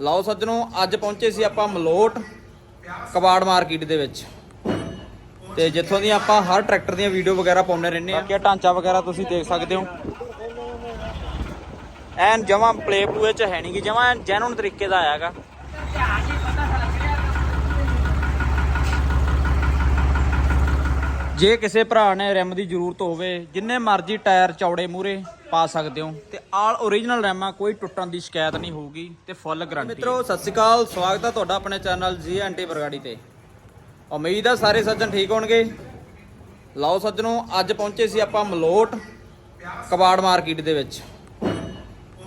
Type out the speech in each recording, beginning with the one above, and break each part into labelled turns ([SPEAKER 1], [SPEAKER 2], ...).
[SPEAKER 1] ਲਓ ਸੱਜਣੋ, ਅੱਜ ਪਹੁੰਚੇ ਸੀ ਆਪਾਂ ਮਲੋਟ ਕਬਾੜ ਮਾਰਕੀਟ ਦੇ ਵਿੱਚ। ਤੇ ਜਿੱਥੋਂ ਦੀ ਆਪਾਂ ਹਰ ਟਰੈਕਟਰ ਦੀਆਂ ਵੀਡੀਓ ਵਗੈਰਾ ਪਾਉਂਦੇ ਰਹਿੰਦੇ ਆ ਬਾਕੀ ਢਾਂਚਾ ਵਗੈਰਾ ਤੁਸੀਂ ਦੇਖ ਸਕਦੇ ਹੋ। ਐਨ ਜਮਾ ਪਲੇ ਪੂਏ ਚ ਹੈ ਨਹੀਂ ਕਿ ਜਮਾ ਐਨ ਜੈਨੂਨ ਤਰੀਕੇ ਦਾ ਆਇਆਗਾ। ਜੇ ਕਿਸੇ ਭਰਾ ਨੇ ਰਿਮ ਦੀ ਜ਼ਰੂਰਤ ਹੋਵੇ, ਜਿੰਨੇ ਮਰਜ਼ੀ ਟਾਇਰ ਚੌੜੇ ਮੂਰੇ ਪਾ ਸਕਦੇ ਹੋ। ਤੇ ਆਲ ਓਰੀਜਨਲ ਰਿਮ ਕੋਈ ਟੁੱਟਣ ਦੀ ਸ਼ਿਕਾਇਤ ਨਹੀਂ ਹੋਊਗੀ ਤੇ ਫੁੱਲ ਗਾਰੰਟੀ ਮਿੱਤਰੋ, ਸਤਿ ਸ਼੍ਰੀ ਅਕਾਲ, ਸਵਾਗਤ ਹੈ ਤੁਹਾਡਾ ਆਪਣੇ ਚੈਨਲ ਜੀ ਐਂਟੀ ਬਰਗਾੜੀ ਤੇ। ਉਮੀਦ ਆ ਸਾਰੇ ਸੱਜਣ ਠੀਕ ਹੋਣਗੇ। ਲਓ ਸੱਜਣੋ, ਅੱਜ ਪਹੁੰਚੇ ਸੀ ਆਪਾਂ ਮਲੋਟ ਕਬਾੜ ਮਾਰਕੀਟ ਦੇ ਵਿੱਚ।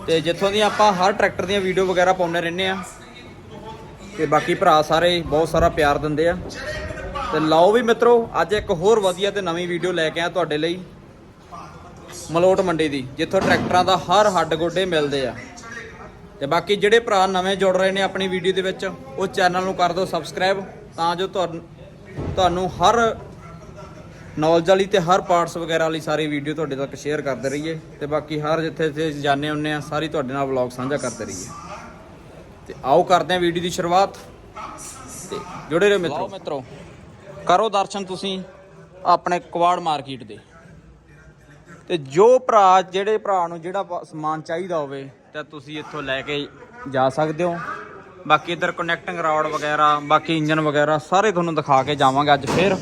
[SPEAKER 1] ਤੇ ਜਿੱਥੋਂ ਦੀ ਆਪਾਂ ਹਰ ਟਰੈਕਟਰ ਦੀਆਂ ਵੀਡੀਓ ਵਗੈਰਾ ਪਾਉਂਦੇ ਰਹਿੰਦੇ ਆ। ਤੇ ਬਾਕੀ ਭਰਾ ਸਾਰੇ ਬਹੁਤ ਸਾਰਾ ਪਿਆਰ ਦਿੰਦੇ ਆ। ਤੇ ਲਓ ਵੀ ਮਿੱਤਰੋ, ਅੱਜ ਇੱਕ ਹੋਰ ਵਧੀਆ ਤੇ ਨਵੀਂ ਵੀਡੀਓ ਲੈ ਕੇ ਆ ਤੁਹਾਡੇ ਲਈ। ਮਲੋਟ ਮੰਡੀ ਦੀ, ਜਿੱਥੋਂ ਟਰੈਕਟਰਾਂ ਦਾ ਹਰ ਹੱਡ ਗੋਡੇ ਮਿਲਦੇ ਆ। ਤੇ ਬਾਕੀ ਜਿਹੜੇ ਭਰਾ ਨਵੇਂ ਜੁੜ ਰਹੇ ਨੇ ਆਪਣੀ ਵੀਡੀਓ ਦੇ ਵਿੱਚ, ਉਹ ਚੈਨਲ ਨੂੰ ਕਰ ਦਿਓ ਸਬਸਕ੍ਰਾਈਬ, ਤਾਂ ਜੋ ਤੁਹਾਨੂੰ ਹਰ ਨੌਲੇਜ ਵਾਲੀ ਤੇ ਹਰ ਪਾਰਟਸ ਵਗੈਰਾ ਵਾਲੀ ਸਾਰੀ ਵੀਡੀਓ ਤੁਹਾਡੇ ਤੱਕ ਸ਼ੇਅਰ ਕਰਦੇ ਰਹੀਏ। ਤੇ ਬਾਕੀ ਹਰ ਜਿੱਥੇ ਜਿੱਥੇ ਜਾਣੇ ਹੁੰਨੇ ਆ, ਸਾਰੀ ਤੁਹਾਡੇ ਨਾਲ ਵਲੌਗ ਸਾਂਝਾ ਕਰਦੇ ਰਹੀਏ। ਤੇ ਆਓ ਕਰਦੇ ਆ ਵੀਡੀਓ ਦੀ ਸ਼ੁਰੂਆਤ। ਤੇ ਜੁੜੇ ਰਹੋ ਮਿੱਤਰੋ। ਮਿੱਤਰੋ, ਕਰੋ ਦਰਸ਼ਨ ਤੁਸੀਂ ਆਪਣੇ ਕਵਾੜ ਮਾਰਕੀਟ ਦੇ। ਤੇ ਜੋ ਭਰਾ, ਜਿਹੜੇ ਭਰਾ ਨੂੰ ਜਿਹੜਾ ਸਮਾਨ ਚਾਹੀਦਾ ਹੋਵੇ, ਤਾਂ ਤੁਸੀਂ ਇੱਥੋਂ ਲੈ ਕੇ ਜਾ ਸਕਦੇ ਹੋ। ਬਾਕੀ ਇੱਧਰ ਕਨੈਕਟਿੰਗ ਰੋਡ ਵਗੈਰਾ, ਬਾਕੀ ਇੰਜਨ ਵਗੈਰਾ, ਸਾਰੇ ਤੁਹਾਨੂੰ ਦਿਖਾ ਕੇ ਜਾਵਾਂਗੇ ਅੱਜ ਫੇਰ।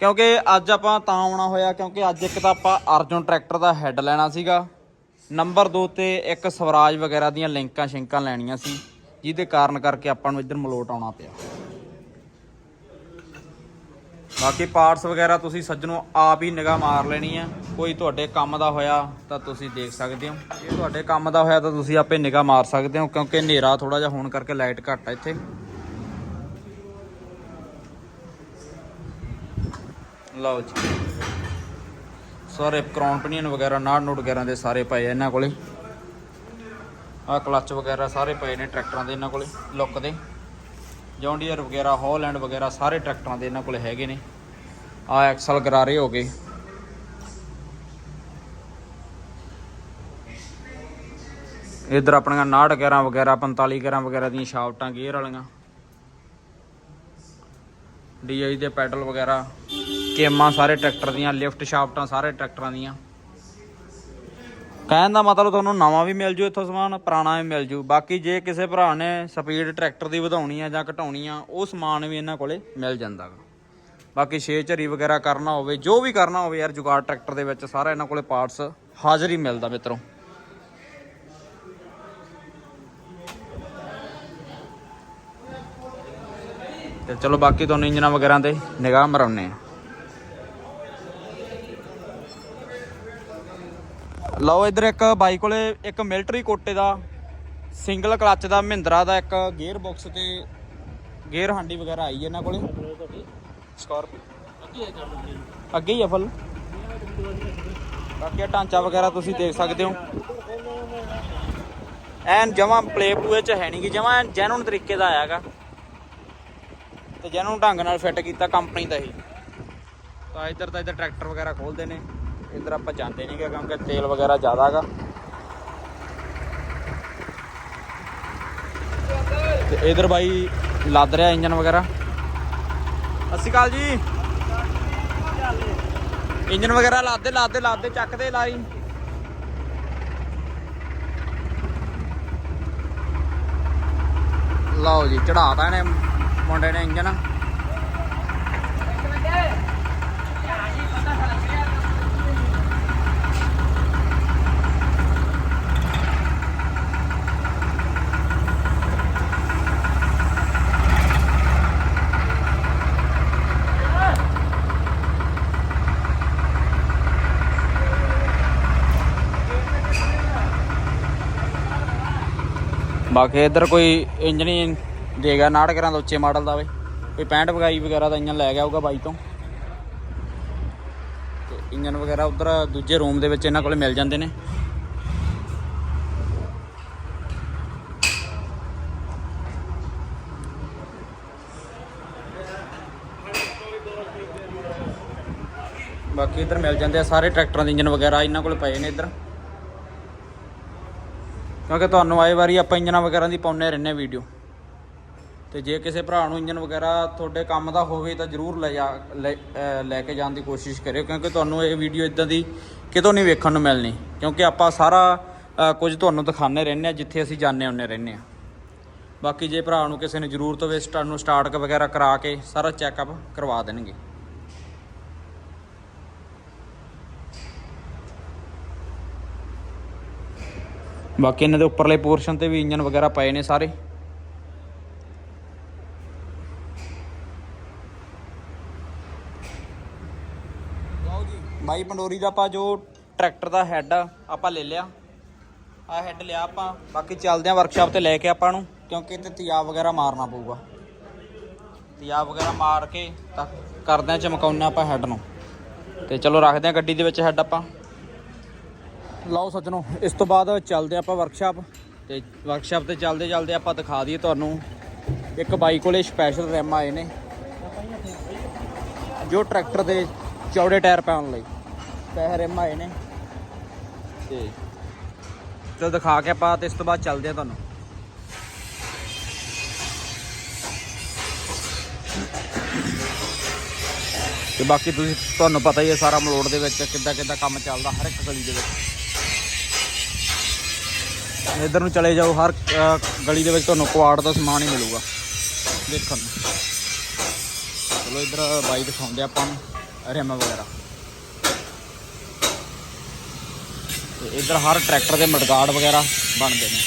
[SPEAKER 1] ਕਿਉਂਕਿ ਅੱਜ ਆਪਾਂ ਤਾਂ ਆਉਣਾ ਹੋਇਆ, ਕਿਉਂਕਿ ਅੱਜ ਇੱਕ ਤਾਂ ਆਪਾਂ ਅਰਜੁਨ ਟਰੈਕਟਰ ਦਾ ਹੈੱਡ ਲੈਣਾ ਸੀਗਾ। ਨੰਬਰ 2 ਤੇ ਇੱਕ ਸਵਰਾਜ ਵਗੈਰਾ ਦੀਆਂ ਲਿੰਕਾਂ ਸ਼ਿੰਕਾਂ ਲੈਣੀਆਂ ਸੀ, ਜਿਹਦੇ ਕਾਰਨ ਕਰਕੇ ਆਪਾਂ ਨੂੰ ਇੱਧਰ ਮਲੋਟ ਆਉਣਾ ਪਿਆ। ਬਾਕੀ ਪਾਰਟਸ ਵਗੈਰਾ ਤੁਸੀਂ ਸੱਜਣੋ ਆਪ ਹੀ ਨਿਗਾਹ ਮਾਰ ਲੈਣੀ ਆ। ਕੋਈ ਤੁਹਾਡੇ ਕੰਮ ਦਾ ਹੋਇਆ ਤਾਂ ਤੁਸੀਂ ਦੇਖ ਸਕਦੇ ਹੋ। ਜੇ ਤੁਹਾਡੇ ਕੰਮ ਦਾ ਹੋਇਆ ਤਾਂ ਤੁਸੀਂ ਆਪੇ ਨਿਗਾਹ ਮਾਰ ਸਕਦੇ ਹੋ, ਕਿਉਂਕਿ ਹਨੇਰਾ ਥੋੜਾ ਜਿਹਾ ਹੋਣ ਕਰਕੇ ਲਾਈਟ ਘੱਟ ਆ ਇੱਥੇ। ਲਓ ਜੀ। ਸਾਰੇ ਕਰਾਉਨ ਪਨੀਅਨ ਵਗੈਰਾ, ਨਾੜ ਨੋਟ ਵਗੈਰਾ ਦੇ ਸਾਰੇ ਪਏ ਇਹਨਾਂ ਕੋਲੇ। ਆਹ ਕਲੱਚ ਵਗੈਰਾ ਸਾਰੇ ਪਏ ਨੇ ਟਰੈਕਟਰਾਂ ਦੇ ਇਹਨਾਂ ਕੋਲੇ ਲੁੱਕ ਦੇ। ਜੌਂਡੀਅਰ ਵਗੈਰਾ ਹੌਲੈਂਡ ਵਗੈਰਾ ਸਾਰੇ ਟਰੈਕਟਰਾਂ ਦੇ ਇਹਨਾਂ ਕੋਲੇ ਹੈਗੇ ਨੇ। ਆ ਐਕਸਲ ਗਰਾਰੇ ਹੋ ਗਏ। ਇਧਰ ਆਪਣੀਆਂ 69 ਗੇਰਾਂ ਵਗੈਰਾ 45 ਗੇਰਾਂ ਵਗੈਰਾ ਦੀਆਂ ਸ਼ਾਫਟਾਂ ਗੇਅਰ ਵਾਲੀਆਂ। ਡੀਆਈ ਦੇ ਪੈਡਲ ਵਗੈਰਾ, ਕੇਮਾਂ ਸਾਰੇ ਟਰੈਕਟਰ ਦੀਆਂ, ਲਿਫਟ ਸ਼ਾਫਟਾਂ ਸਾਰੇ ਟਰੈਕਟਰਾਂ ਦੀਆਂ। ਕਹਿਣ ਦਾ ਮਤਲਬ ਤੁਹਾਨੂੰ ਨਵਾਂ ਵੀ ਮਿਲ ਜੂ ਇੱਥੋਂ ਸਮਾਨ, ਪੁਰਾਣਾ ਵੀ ਮਿਲ ਜੂ। ਬਾਕੀ ਜੇ ਕਿਸੇ ਭਰਾ ਨੇ ਸਪੀਡ ਟਰੈਕਟਰ ਦੀ ਵਧਾਉਣੀ ਆ ਜਾਂ ਘਟਾਉਣੀ ਆ, ਉਹ ਸਮਾਨ ਵੀ ਇਹਨਾਂ ਕੋਲੇ ਮਿਲ ਜਾਂਦਾ ਗਾ। ਬਾਕੀ ਛੇ ਝਰੀ ਵਗੈਰਾ ਕਰਨਾ ਹੋਵੇ, ਜੋ ਵੀ ਕਰਨਾ ਹੋਵੇ ਯਾਰ, ਜੁਗਾੜ ਟਰੈਕਟਰ ਦੇ ਵਿੱਚ ਸਾਰਾ ਇਹਨਾਂ ਕੋਲੇ ਪਾਰਟਸ ਹਾਜ਼ਰ ਹੀ ਮਿਲਦਾ ਮਿੱਤਰੋ। ਤੇ ਚਲੋ ਬਾਕੀ ਤੁਹਾਨੂੰ ਇੰਜਨਾਂ ਵਗੈਰਾ ਤੇ ਨਿਗਾਹ ਮਰਾਉਨੇ ਆ ਲਓ ਇਧਰ ਇੱਕ ਬਾਈ ਕੋਲੇ ਇੱਕ ਮਿਲਟਰੀ ਕੋਟੇ ਦਾ ਸਿੰਗਲ ਕਲੱਚ ਦਾ, ਮਹਿੰਦਰਾ ਦਾ ਇੱਕ ਗੇਅਰ ਬਾਕਸ ਤੇ ਗੇਅਰ ਹਾਂਡੀ ਵਗੈਰਾ ਆਈ ਇਹਨਾਂ ਕੋਲੇ। ਸਕਾਰਪੀਓ ਅੱਗੇ ਹੀ ਆ ਫੁੱਲ। ਬਾਕੀ ਆਹ ਢਾਂਚਾ ਵਗੈਰਾ ਤੁਸੀਂ ਦੇਖ ਸਕਦੇ ਹੋ। ਐਨ ਜਮਾ ਪਲੇ ਪਲੂਏ ਚ ਹੈ ਨਹੀਂ ਕਿ ਜਮਾ ਐਨ ਜੈਨੂਨ ਤਰੀਕੇ ਦਾ ਆਇਆਗਾ ਤੇ ਜੈਨੂਨ ਢੰਗ ਨਾਲ ਫਿੱਟ ਕੀਤਾ ਕੰਪਨੀ ਦਾ ਹੀ ਤਾਂ ਇੱਧਰ ਤਾਂ ਇੱਧਰ ਟਰੈਕਟਰ ਵਗੈਰਾ ਖੋਲਦੇ ਨੇ। ਇੱਧਰ ਆਪਾਂ ਜਾਂਦੇ ਨਹੀਂ ਗੇ ਕਿਉਂਕਿ ਤੇਲ ਵਗੈਰਾ ਜ਼ਿਆਦਾ ਹੈਗਾ ਤੇ ਇਧਰ ਬਾਈ ਲੱਦ ਰਿਹਾ ਇੰਜਨ ਵਗੈਰਾ। ਸਤਿ ਸ਼੍ਰੀ ਅਕਾਲ ਜੀ। ਇੰਜਨ ਵਗੈਰਾ ਲਾਦੇ ਲਾਦੇ ਲਾਦੇ ਚੱਕਦੇ ਲਾਈ ਲਓ ਜੀ ਚੜਾਤਾ ਇਹਨੇ ਮੁੰਡੇ ਨੇ ਇੰਜਨ। ਬਾਕੀ ਇੱਧਰ ਕੋਈ ਇੰਜਨ ਹੀ ਦੇ ਗਿਆ 69 ਗਰਾਂ ਦਾ ਉੱਚੇ ਮਾਡਲ ਦਾ ਵੇ। ਕੋਈ 65 ਵਗਾਈ ਵਗੈਰਾ ਦਾ ਇੰਜਨ ਲੈ ਗਿਆ ਹੋਊਗਾ ਬਾਈ ਤੋਂ। ਤੇ ਇੰਜਨ ਵਗੈਰਾ ਉਧਰ ਦੂਜੇ ਰੂਮ ਦੇ ਵਿੱਚ ਇਹਨਾਂ ਕੋਲੇ ਮਿਲ ਜਾਂਦੇ ਨੇ। ਬਾਕੀ ਇੱਧਰ ਮਿਲ ਜਾਂਦੇ ਆ ਸਾਰੇ ਟਰੈਕਟਰਾਂ ਦੇ ਇੰਜਨ ਵਗੈਰਾ, ਇਹਨਾਂ ਕੋਲ ਪਏ ਨੇ ਇੱਧਰ। ਕਿਉਂਕਿ ਤੁਹਾਨੂੰ ਆਏ ਵਾਰੀ ਆਪਾਂ ਇੰਜਨਾਂ ਵਗੈਰਾ ਦੀ ਪਾਉਂਦੇ ਰਹਿੰਦੇ ਵੀਡੀਓ ਤੇ ਜੇ ਕਿਸੇ ਭਰਾ ਨੂੰ ਇੰਜਨ ਵਗੈਰਾ ਤੁਹਾਡੇ ਕੰਮ ਦਾ ਹੋਵੇ ਤਾਂ ਜਰੂਰ ਲੈ ਜਾ, ਲੈ ਲੈ ਕੇ ਜਾਣ ਦੀ ਕੋਸ਼ਿਸ਼ ਕਰਿਓ, ਕਿਉਂਕਿ ਤੁਹਾਨੂੰ ਇਹ ਵੀਡੀਓ ਇਦਾਂ ਦੀ ਕਿਤੋਂ ਨਹੀਂ ਵੇਖਣ ਨੂੰ ਮਿਲਣੀ। ਕਿਉਂਕਿ ਆਪਾਂ ਸਾਰਾ ਕੁਝ ਤੁਹਾਨੂੰ ਦਿਖਾਉਂਦੇ ਰਹਿੰਦੇ ਆ ਜਿੱਥੇ ਅਸੀਂ ਜਾਂਦੇ ਹੁੰਦੇ ਰਹਿੰਦੇ ਆ ਬਾਕੀ ਜੇ ਭਰਾ ਨੂੰ ਕਿਸੇ ਨੇ ਜ਼ਰੂਰਤ ਹੋਵੇ ਸਟਾਰਟ ਨੂੰ ਸਟਾਰਟ ਵਗੈਰਾ ਕਰਾ ਕੇ ਸਾਰਾ ਚੈੱਕਅਪ ਕਰਵਾ ਦੇਣਗੇ। ਬਾਕੀ ਇਹਨਾਂ ਦੇ ਉੱਪਰਲੇ ਪੋਰਸ਼ਨ ਤੇ ਵੀ ਇੰਜਨ ਵਗੈਰਾ ਪਏ ਨੇ ਸਾਰੇ। ਬਾਈ ਪੰਡੋਰੀ ਦਾ ਆਪਾਂ ਜੋ ਟਰੈਕਟਰ ਦਾ ਹੈੱਡ ਆ, ਆਪਾਂ ਲੈ ਲਿਆ। ਆ ਹੈੱਡ ਲਿਆ ਆਪਾਂ, ਬਾਕੀ ਚੱਲਦੇ ਆ ਵਰਕਸ਼ਾਪ ਤੇ ਲੈ ਕੇ ਆਪਾਂ ਨੂੰ, ਕਿਉਂਕਿ ਇੱਥੇ ਤਿਆਬ ਵਗੈਰਾ ਮਾਰਨਾ ਪਊਗਾ। ਤਿਆਬ ਵਗੈਰਾ ਮਾਰ ਕੇ ਤਾਂ ਕਰਦੇ ਆ ਚਮਕਾਉਣਾ ਆਪਾਂ ਹੈੱਡ ਨੂੰ। ਤੇ ਚਲੋ ਰੱਖਦੇ ਆ ਗੱਡੀ ਦੇ ਵਿੱਚ ਹੈੱਡ ਆਪਾਂ। ਲਓ ਸੱਜਣੋ, ਇਸ ਤੋਂ ਬਾਅਦ ਚੱਲਦੇ ਆਪਾਂ ਵਰਕਸ਼ਾਪ ਤੇ ਵਰਕਸ਼ਾਪ ਤੇ ਚੱਲਦੇ ਚੱਲਦੇ ਆਪਾਂ ਦਿਖਾ ਦਈਏ ਤੁਹਾਨੂੰ। ਇੱਕ ਬਾਈ ਕੋਲੇ ਸਪੈਸ਼ਲ ਰੈਮ ਆਏ ਨੇ, ਜੋ ਟਰੈਕਟਰ ਦੇ ਚੌੜੇ ਟਾਇਰ ਪਾਉਣ ਲਈ। ਪੈਸੇ ਰਿਮ ਆਏ ਨੇ। ਤੇ ਚਲੋ ਦਿਖਾ ਕੇ ਆਪਾਂ ਤੇ ਇਸ ਤੋਂ ਬਾਅਦ ਚੱਲਦੇ ਆ ਤੁਹਾਨੂੰ। ਤੇ ਬਾਕੀ ਤੁਸੀਂ, ਤੁਹਾਨੂੰ ਪਤਾ ਹੀ ਹੈ ਸਾਰਾ ਮਲੋੜ ਦੇ ਵਿੱਚ ਕਿੱਦਾਂ ਕਿੱਦਾਂ ਕੰਮ ਚੱਲਦਾ ਹਰ ਇੱਕ ਗਲੀ ਦੇ ਵਿੱਚ। ਇਧਰ ਨੂੰ ਚਲੇ ਜਾਓ, ਹਰ ਗਲੀ ਦੇ ਵਿੱਚ ਤੁਹਾਨੂੰ ਕੁਆੜ ਦਾ ਸਮਾਨ ਹੀ ਮਿਲੂਗਾ। ਦੇਖਣ ਨੂੰ। ਚਲੋ ਇਧਰ ਬਾਈ ਦਿਖਾਉਂਦੇ ਆਪਾਂ ਨੂੰ, ਰਿਮ ਵਗੈਰਾ। ਤੇ ਇਧਰ ਹਰ ਟਰੈਕਟਰ ਦੇ ਮਡਗਾਰਡ ਵਗੈਰਾ ਬਣਦੇ ਨੇ।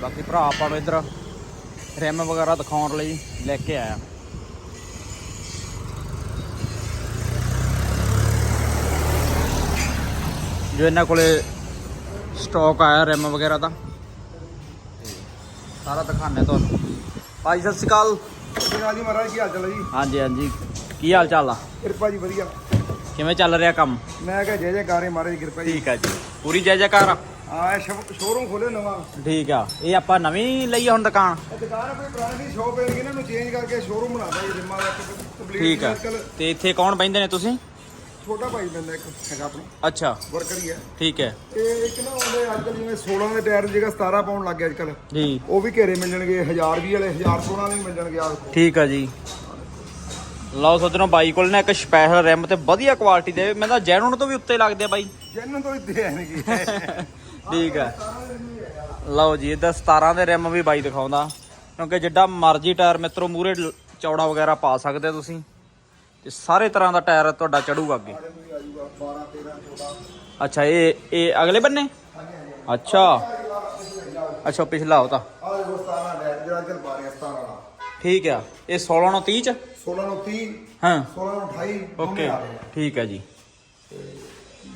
[SPEAKER 1] ਬਾਕੀ ਭਰਾ ਆਪਾਂ ਨੂੰ ਇਧਰ ਰਿਮ ਵਗੈਰਾ ਦਿਖਾਉਣ ਲਈ ਲੈ ਕੇ ਆਇਆ। ਜੋ ਇਹਨਾਂ ਕੋਲੇ ਸਟਾਕ ਆਇਆ ਰਿਮ ਵਗੈਰਾ ਦਾ। ਸਾਰਾ ਦਿਖਾਣੇ ਤੁਹਾਨੂੰ। ਭਾਈ ਸਤਿ ਸ਼੍ਰੀ ਅਕਾਲ।
[SPEAKER 2] ਸਤਿ ਜੀ ਮਹਾਰਾਜ ਕੀ ਹਾਲ ਚਾਲ ਹੈ ਜੀ?
[SPEAKER 1] ਹਾਂਜੀ ਹਾਂਜੀ। ਕੀ ਹਾਲ ਚਾਲ ਆ?
[SPEAKER 2] ਕਿਰਪਾ ਜੀ ਵਧੀਆ।
[SPEAKER 1] ਕਿਵੇਂ ਚੱਲ ਰਿਹਾ ਕੰਮ?
[SPEAKER 2] ਮੈਂ ਕਿਹਾ ਜੈ ਜੈ ਕਾਰੇ ਮਹਾਰਾਜ ਦੀ ਕਿਰਪਾ ਜੀ।
[SPEAKER 1] ਠੀਕ ਆ ਜੀ। ਪੂਰੀ ਜੈ ਜੈਕਾਰ ਆ?
[SPEAKER 2] ਆ ਸ਼ੋਰੂਮ ਖੋਲੇ ਨਵਾਂ।
[SPEAKER 1] ਠੀਕ ਆ। ਇਹ ਆਪਾਂ ਨਵੀਂ ਲਈ ਹੁਣ ਦੁਕਾਨ?
[SPEAKER 2] ਦੁਕਾਨ ਆਪਣੀ ਪੁਰਾਣੀ ਸ਼ੋਪ ਹੈ ਇਹਨਾਂ ਨੂੰ ਚੇਂਜ ਕਰਕੇ ਸ਼ੋਰੂਮ ਬਣਾਦਾ ਜੀ ਰਿਮਾਂ ਦਾ ਕੰਪਲੀਟ
[SPEAKER 1] ਠੀਕ ਆ। ਤੇ ਇੱਥੇ ਕੌਣ ਬੈਂਦੇ ਨੇ ਤੁਸੀਂ?
[SPEAKER 2] ਛੋਟਾ ਭਾਈ ਬੰਦਾ ਇੱਕ ਹੈਗਾ ਆਪਣਾ।
[SPEAKER 1] ਅੱਛਾ।
[SPEAKER 2] ਵਰਕਰ ਹੀ ਹੈ।
[SPEAKER 1] ਠੀਕ ਹੈ।
[SPEAKER 2] ਤੇ ਇੱਕ ਨਾ ਉਹਦੇ ਅੱਜ ਕੱਲ੍ਹ ਜਿਵੇਂ 16 ਦੇ ਟਾਇਰ ਜਗ੍ਹਾ 17 ਪਾਉਣ ਲੱਗ ਗਿਆ ਅੱਜ ਕੱਲ
[SPEAKER 1] ਜੀ।
[SPEAKER 2] ਉਹ ਵੀ ਘੇਰੇ ਮਿਲ ਜਾਣਗੇ 1000 20 ਵਾਲੇ 1000 16 ਦੇ ਵੀ ਮਿਲ ਜਾਣਗੇ ਆ
[SPEAKER 1] ਠੀਕ ਆ ਜੀ। ਲਓ ਸੱਜਣੋ ਬਾਈ ਕੋਲ ਨਾ ਇੱਕ ਸਪੈਸ਼ਲ ਰਿਮ ਤੇ ਵਧੀਆ ਕੁਆਲਿਟੀ ਦੇ ਮੈਂ ਤਾਂ ਜੈਨੂਨ ਤੋਂ ਵੀ ਉੱਤੇ ਲੱਗਦੇ ਆ ਬਾਈ।
[SPEAKER 2] ਜੈਨੂਨ ਤੋਂ ਇੱਥੇ ਹੈ ਨਹੀਂ
[SPEAKER 1] ਠੀਕ ਆ। ਲਓ ਜੀ ਇਹਦਾ 17 ਦੇ ਰਿਮ ਵੀ ਬਾਈ ਦਿਖਾਉਂਦਾ। ਕਿਉਂਕਿ ਜਿੱਡਾ ਮਰਜ਼ੀ ਟਾਇਰ ਮਿੱਤਰੋ ਮੂਰੇ ਚੌੜਾ ਵਗੈਰਾ ਪਾ ਸਕਦੇ ਤੁਸੀਂ। ਤੇ ਸਾਰੇ ਤਰ੍ਹਾਂ ਦਾ ਟਾਇਰ ਤੁਹਾਡਾ ਚੜੂਗਾ ਅੱਗੇ? ਅੱਛਾ, ਇਹ ਇਹ ਅਗਲੇ ਬੰਨੇ? ਅੱਛਾ। ਅੱਛਾ ਪਿਛਲਾ ਉਹ ਤਾਂ। ਠੀਕ ਆ। ਇਹ 16 ਨੂੰ 30 ਚ?
[SPEAKER 2] 16 ਨੂੰ 30
[SPEAKER 1] ਹਾਂ।
[SPEAKER 2] 16 ਨੂੰ 28
[SPEAKER 1] ਓਕੇ। ਠੀਕ ਆ ਜੀ।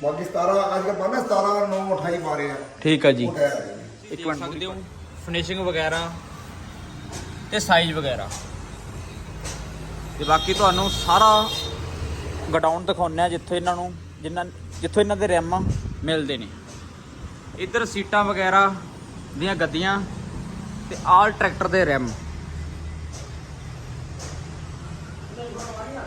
[SPEAKER 2] ਬਾਕੀ 17 ਅੱਜ ਕੱਲ੍ਹ ਪਾਣਾ 17 9 28 ਪਾ ਆ
[SPEAKER 1] ਠੀਕ ਆ ਜੀ।
[SPEAKER 2] ਆ ਜੀ
[SPEAKER 1] ਇੱਕ ਮਿੰਟ ਸਕਦੇ ਹੋ ਫਿਨਿਸ਼ਿੰਗ ਵਗੈਰਾ ਤੇ ਸਾਈਜ਼ ਵਗੈਰਾ। ਤੇ ਬਾਕੀ ਤੁਹਾਨੂੰ ਸਾਰਾ ਗਡਾਊਨ ਦਿਖਾਉਂਦੇ ਆ ਜਿੱਥੇ ਇਹਨਾਂ ਨੂੰ, ਜਿੰਨਾਂ ਜਿੱਥੋਂ ਇਹਨਾਂ ਦੇ ਰੈਮ ਮਿਲਦੇ ਨੇ। ਇੱਧਰ ਸੀਟਾਂ ਵਗੈਰਾ ਦੀਆਂ ਗੱਦੀਆਂ ਤੇ ਆਲ ਟਰੈਕਟਰ ਦੇ ਰੈਮ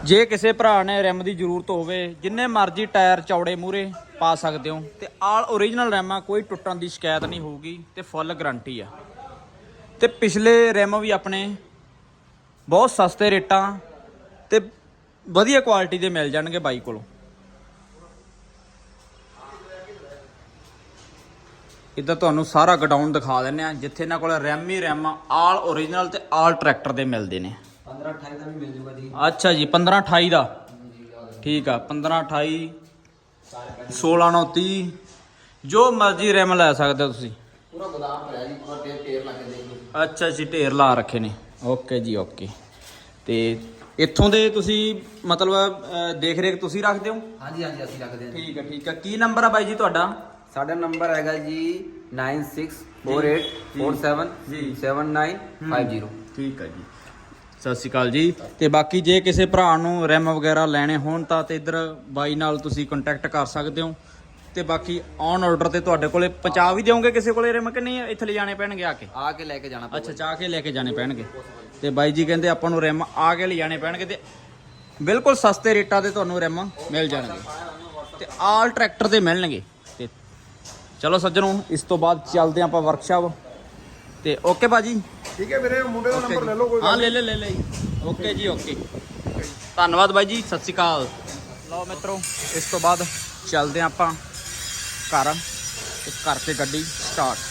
[SPEAKER 1] ਜੇ ਕਿਸੇ ਭਰਾ ਨੇ ਰਿਮ ਦੀ ਜ਼ਰੂਰਤ ਹੋਵੇ, ਜਿੰਨੇ ਮਰਜ਼ੀ ਟਾਇਰ ਚੌੜੇ ਮੂਰੇ ਪਾ ਸਕਦੇ ਹੋ, ਤੇ ਆਲ ਓਰੀਜਨਲ ਰਿਮ ਆ, ਕੋਈ ਟੁੱਟਣ ਦੀ ਸ਼ਿਕਾਇਤ ਨਹੀਂ ਹੋਊਗੀ, ਤੇ ਫੁੱਲ ਗਾਰੰਟੀ ਆ। ਤੇ ਪਿਛਲੇ ਰਿਮ ਵੀ ਆਪਣੇ ਬਹੁਤ ਸਸਤੇ ਰੇਟਾਂ ਤੇ ਵਧੀਆ ਕੁਆਲਿਟੀ ਦੇ ਮਿਲ ਜਾਣਗੇ ਬਾਈ ਕੋਲੋਂ। ਇੱਧਰ ਤੁਹਾਨੂੰ ਸਾਰਾ ਗਡਾਊਨ ਦਿਖਾ ਦਿੰਨੇ ਆ ਜਿੱਥੇ ਇਹਨਾਂ ਕੋਲ ਰੈਮ ਹੀ ਰੈਮ ਆਲ ਓਰੀਜਨਲ ਤੇ ਆਲ ਟਰੈਕਟਰ ਦੇ ਮਿਲਦੇ ਨੇ।
[SPEAKER 3] 15 28 ਦਾ ਵੀ ਮਿਲ ਜੂਗਾ ਜੀ।
[SPEAKER 1] ਅੱਛਾ ਜੀ 15 28 ਦਾ? ਠੀਕ ਆ 15 28 16 9 30 ਜੋ ਮਰਜ਼ੀ ਰੈਮ ਲੈ ਸਕਦੇ ਹੋ ਤੁਸੀਂ।
[SPEAKER 3] ਪੂਰਾ ਗੋਦਾਮ ਭਰਿਆ ਜੀ ਪੂਰਾ ਟੇਰ ਲਾ ਕੇ ਦੇਖ
[SPEAKER 1] ਅੱਛਾ ਜੀ ਢੇਰ ਲਾ ਰੱਖੇ ਨੇ। ਓਕੇ ਜੀ ਓਕੇ। ਤੇ ਇੱਥੋਂ ਦੇ ਤੁਸੀਂ ਮਤਲਬ ਅਹ, ਦੇਖ ਰੇਖ ਤੁਸੀਂ ਰੱਖਦੇ ਹੋ
[SPEAKER 3] ਹਾਂਜੀ ਹਾਂਜੀ ਅਸੀਂ ਰੱਖਦੇ ਹਾਂ।
[SPEAKER 1] ਠੀਕ ਹੈ ਠੀਕ ਹੈ ਕੀ ਨੰਬਰ ਆ ਬਾਈ ਜੀ ਤੁਹਾਡਾ
[SPEAKER 3] ਸਾਡਾ ਨੰਬਰ ਹੈਗਾ ਜੀ
[SPEAKER 1] ਜੀ।
[SPEAKER 3] 9648477950
[SPEAKER 1] ਠੀਕ ਹੈ ਜੀ ਸਤਿ ਸ਼੍ਰੀ ਅਕਾਲ ਜੀ ਤੇ ਬਾਕੀ ਜੇ ਕਿਸੇ ਭਰਾ ਨੂੰ ਰੈਮ ਵਗੈਰਾ ਲੈਣੇ ਹੋਣ ਤਾਂ ਤੇ ਇੱਧਰ ਬਾਈ ਨਾਲ ਤੁਸੀਂ ਕੰਟੈਕਟ ਕਰ ਸਕਦੇ ਹੋ ਤੇ ਬਾਕੀ ਔਨ ਆਰਡਰ ਤੇ ਤੁਹਾਡੇ ਕੋਲੇ ਪਹੁੰਚਾ ਵੀ ਦਿਓਗੇ ਕਿਸੇ ਕੋਲੇ ਰੈਮ ਕਿ ਨਹੀਂ? ਇੱਥੇ ਲੈ ਜਾਣੇ ਪੈਣਗੇ ਆ ਕੇ?
[SPEAKER 3] ਆ ਕੇ ਲੈ ਕੇ ਜਾਣਾ
[SPEAKER 1] ਅੱਛਾ ਚਾਹ ਕੇ ਲੈ ਕੇ ਜਾਣੇ ਪੈਣਗੇ। ਤੇ ਬਾਈ ਜੀ ਕਹਿੰਦੇ ਆਪਾਂ ਨੂੰ ਰਿਮ ਆ ਕੇ ਲੈ ਜਾਣੇ ਪੈਣਗੇ ਤੇ ਬਿਲਕੁਲ ਸਸਤੇ ਰੇਟਾਂ ਤੇ ਤੁਹਾਨੂੰ ਰਿਮ ਮਿਲ ਜਾਣਗੇ। ਤੇ ਆਲ ਟਰੈਕਟਰ ਦੇ ਮਿਲਣਗੇ। ਤੇ ਚਲੋ ਸੱਜਣੋ ਇਸ ਤੋਂ ਬਾਅਦ ਚੱਲਦੇ ਆਪਾਂ ਵਰਕਸ਼ਾਪ ਤੇ ਓਕੇ ਬਾਜੀ
[SPEAKER 2] ਠੀਕ ਹੈ ਵੀਰੇ ਮੁੰਡੇ ਦਾ ਨੰਬਰ
[SPEAKER 1] ਜੀ।
[SPEAKER 2] ਲੈ ਲਓ ਕੋਈ
[SPEAKER 1] ਹਾਂ ਲੈ ਲੈ ਲੈ ਲੈ ਓਕੇ ਜੀ ਓਕੇ ਧੰਨਵਾਦ ਬਾਈ ਜੀ ਸਤਿ ਸ਼੍ਰੀ ਅਕਾਲ। ਲਓ ਮਿੱਤਰੋ। ਇਸ ਤੋਂ ਬਾਅਦ ਚੱਲਦੇ ਹਾਂ ਆਪਾਂ ਘਰ ਤੇ ਘਰ ਤੇ ਗੱਡੀ ਸਟਾਰਟ